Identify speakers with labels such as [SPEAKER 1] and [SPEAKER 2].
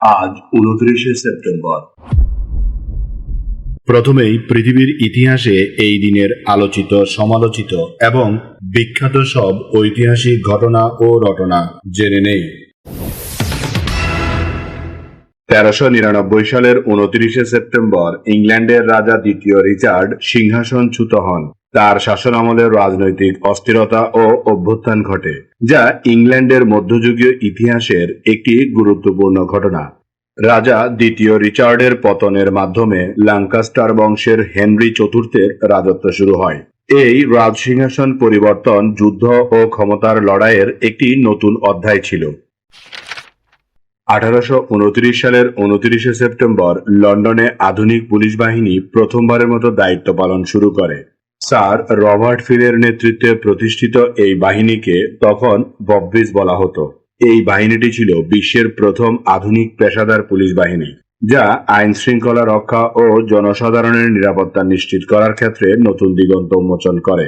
[SPEAKER 1] আজ উনত্রিশে সেপ্টেম্বর।
[SPEAKER 2] প্রথমেই পৃথিবীর ইতিহাসে এই দিনের আলোচিত সমালোচিত এবং বিখ্যাত সব ঐতিহাসিক ঘটনা ও রটনা জেনে নেই। তেরোশো নিরানব্বই সালের উনত্রিশে সেপ্টেম্বর ইংল্যান্ডের রাজা দ্বিতীয় রিচার্ড সিংহাসন সিংহাসনচ্যুত হন। তার শাসনামলের রাজনৈতিক অস্থিরতা ও অভ্যুত্থান ঘটে, যা ইংল্যান্ডের মধ্যযুগীয় ইতিহাসের একটি গুরুত্বপূর্ণ ঘটনা। রাজা দ্বিতীয় রিচার্ডের পতনের মাধ্যমে লাঙ্কাস্টার বংশের হেনরি চতুর্থের রাজত্ব শুরু হয়। এই রাজসিংহাসন পরিবর্তন যুদ্ধ ও ক্ষমতার লড়াইয়ের একটি নতুন অধ্যায় ছিল। আঠারোশো উনত্রিশ সালের উনত্রিশে সেপ্টেম্বর লন্ডনে আধুনিক পুলিশ বাহিনী প্রথমবারের মতো দায়িত্ব পালন শুরু করে। স্যার, রবার্ট ফিলের নেতৃত্বে প্রতিষ্ঠিত এই বাহিনীকে তখন বব্বিস বলা হতো। এই বাহিনীটি ছিল বিশ্বের প্রথম আধুনিক পেশাদার পুলিশ বাহিনী, যা আইন শৃঙ্খলা রক্ষা ও জনসাধারণের নিরাপত্তা নিশ্চিত করার ক্ষেত্রে নতুন দিগন্ত উন্মোচন করে।